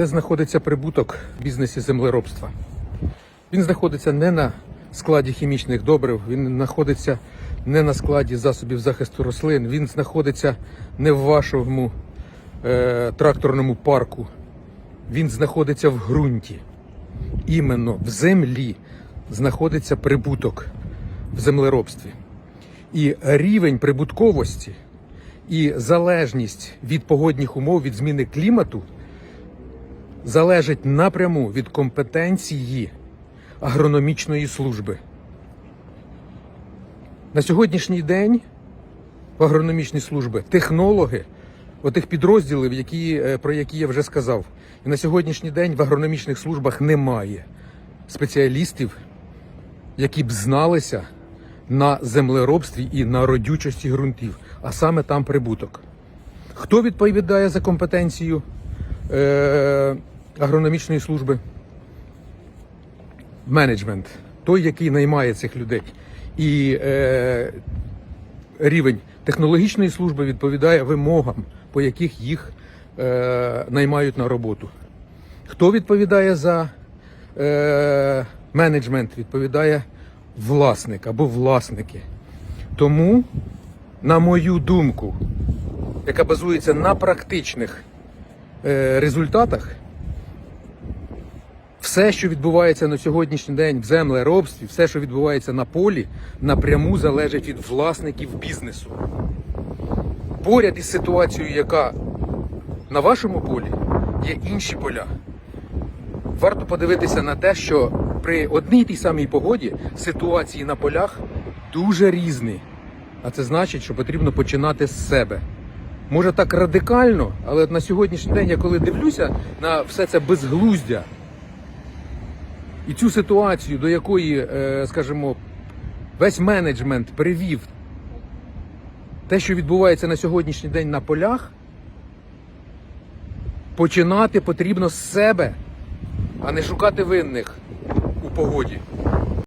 Де знаходиться прибуток в бізнесі землеробства? Він знаходиться не на складі хімічних добрив, він знаходиться не на складі засобів захисту рослин, він знаходиться не в вашому е, тракторному парку, він знаходиться в ґрунті. Іменно в землі знаходиться прибуток в землеробстві. І рівень прибутковості і залежність від погодних умов, від зміни клімату залежить напряму від компетенції агрономічної служби. На сьогоднішній день в агрономічній служби технологи отих підрозділів, які, е, про які я вже сказав. І на сьогоднішній день в агрономічних службах немає спеціалістів, які б зналися на землеробстві і на родючості ґрунтів, а саме там прибуток. Хто відповідає за компетенцію е, агрономічної служби? Менеджмент, той, який наймає цих людей. І е, рівень технологічної служби відповідає вимогам, по яких їх е, наймають на роботу. Хто відповідає за е, менеджмент? Відповідає власник або власники. Тому, на мою думку, яка базується на практичних е, результатах, все, що відбувається на сьогоднішній день в землеробстві, все, що відбувається на полі, напряму залежить від власників бізнесу. Поряд із ситуацією, яка на вашому полі, є інші поля. Варто подивитися на те, що при одній тій самій погоді ситуації на полях дуже різні. А це значить, що потрібно починати з себе. Може так радикально, але на сьогоднішній день я коли дивлюся на все це безглуздя і цю ситуацію, до якої, е, скажімо, весь менеджмент привів те, що відбувається на сьогоднішній день на полях, починати потрібно з себе, а не шукати винних у погоді.